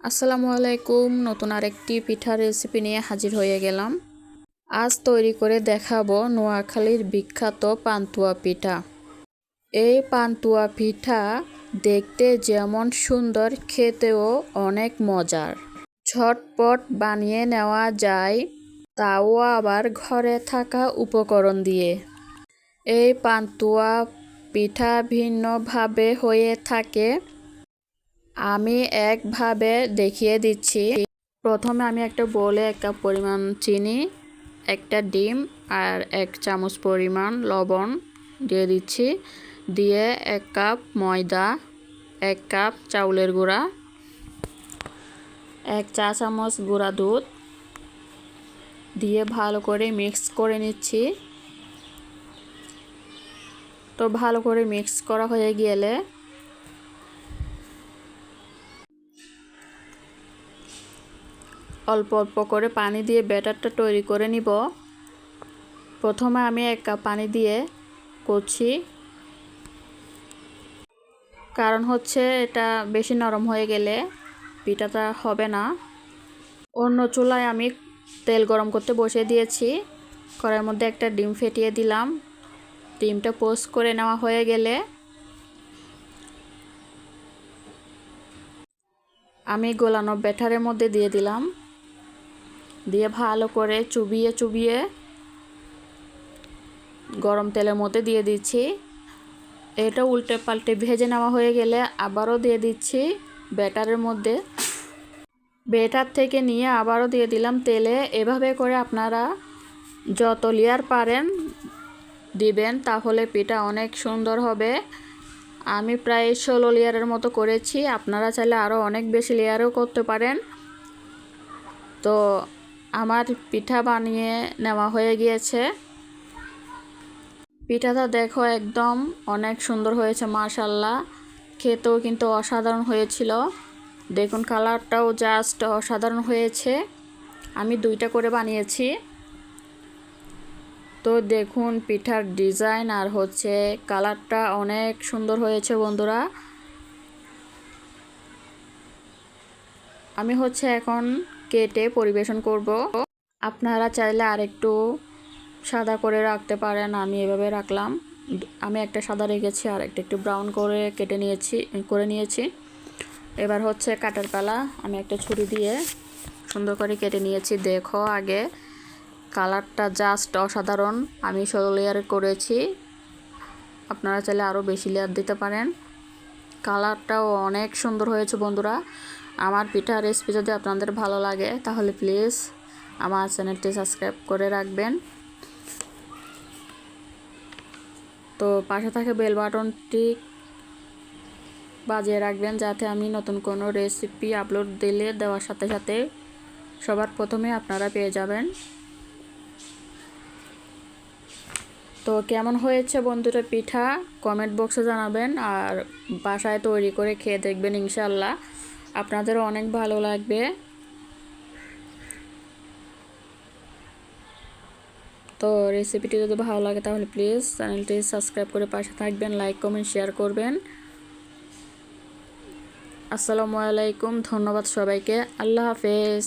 আসসালামু আলাইকুম, নতুন আরেকটি পিঠার রেসিপি নিয়ে হাজির হয়ে গেলাম। আজ তৈরি করে দেখাবো নোয়াখালীর বিখ্যাত পান্তুয়া পিঠা। এই পান্তুয়া পিঠা দেখতে যেমন সুন্দর, খেতেও অনেক মজার। ঝটপট বানিয়ে নেওয়া যায়, তাও আবার ঘরে থাকা উপকরণ দিয়ে। এই পান্তুয়া পিঠা ভিন্নভাবে হয়ে থাকে। আমি একভাবে দেখিয়ে দিচ্ছি। প্রথমে আমি একটা বলে এক কাপ পরিমাণ চিনি, একটা ডিম আর এক চামচ পরিমাণ লবণ দিয়ে দিচ্ছি। দিয়ে এক কাপ ময়দা, এক কাপ চাউলের গুঁড়া, এক চা চামচ গুঁড়া দুধ দিয়ে ভালো করে মিক্স করে নিচ্ছি। তো ভালো করে মিক্স করা হয়ে গেলে অল্প অল্প করে পানি দিয়ে ব্যাটারটা তৈরি করে নিব। প্রথমে আমি এক কাপ পানি দিয়ে করছি। কারণ হচ্ছে এটা বেশি নরম হয়ে গেলে পিঠাটা হবে না। অন্য চুলায় আমি তেল গরম করতে বসিয়ে দিয়েছি। কড়াইয়ের মধ্যে একটা ডিম ফেটিয়ে দিলাম। ডিমটা পোস্ট করে নেওয়া হয়ে গেলে আমি গোলানো ব্যাটারের মধ্যে দিয়ে দিলাম। দিয়ে ভালো করে চুবিয়ে চুবিয়ে গরম তেলের মধ্যে দিয়ে দিচ্ছি। এটা উল্টে পাল্টে ভেজে নেওয়া হয়ে গেলে আবারও দিয়ে দিচ্ছি ব্যাটারের মধ্যে। ব্যাটার থেকে নিয়ে আবারও দিয়ে দিলাম তেলে। এভাবে করে আপনারা যত লেয়ার পারেন দিবেন, তাহলে পিঠা অনেক সুন্দর হবে। আমি প্রায় ষোলো লেয়ারের মতো করেছি। আপনারা চাইলে আরও অনেক বেশি লেয়ারও করতে পারেন। তো আমার পিঠা বানিয়ে নেওয়া হয়ে গিয়েছে। পিঠাটা দেখো একদম অনেক সুন্দর হয়েছে মার্শাল্লাহ খেতেও কিন্তু অসাধারণ হয়েছিল। দেখুন কালারটাও জাস্ট অসাধারণ হয়েছে। আমি দুইটা করে বানিয়েছি। তো দেখুন পিঠার ডিজাইন আর হচ্ছে কালারটা অনেক সুন্দর হয়েছে বন্ধুরা। আমি হচ্ছে এখন কেটে পরিবেশন করব। আপনারা চাইলে আরেকটু সাদা করে রাখতে পারেন, আমি এভাবে রাখলাম। আমি একটা সাদা রেখেছি, আর একটা একটু ব্রাউন করে কেটে নিয়েছি, করে নিয়েছি। এবার হচ্ছে কাটার পালা, আমি একটা ছুরি দিয়ে সুন্দর করে কেটে নিয়েছি। দেখো আগে কালারটা জাস্ট অসাধারণ, আমি ষোলো লেয়ার করেছি। আপনারা চাইলে আরও বেশি লেয়ার দিতে পারেন। কালারটাও অনেক সুন্দর হয়েছে বন্ধুরা। আমার পিঠা রেসিপি যদি আপনাদের ভালো লাগে, তাহলে প্লিজ আমার চ্যানেলটি সাবস্ক্রাইব করে রাখবেন। তো পাশে থাকে বেল বাটনটি বাজিয়ে রাখবেন, যাতে আমি নতুন কোনো রেসিপি আপলোড দিলে দেওয়ার সাথে সাথে সবার প্রথমে আপনারা পেয়ে যাবেন। তো কেমন হয়েছে বন্ধুরা পিঠা? কমেন্ট বক্সে জানাবেন, আর বাসায় তৈরি করে খেয়ে দেখবেন ইনশাল্লাহ আপনাদেরও অনেক ভালো লাগবে। তো রেসিপিটি যদি ভালো লাগে তাহলে প্লিজ চ্যানেলটি সাবস্ক্রাইব করে পাশে থাকবেন লাইক কমেন্ট শেয়ার করবেন। আসসালামু আলাইকুম, ধন্যবাদ সবাইকে। আল্লাহ হাফেজ।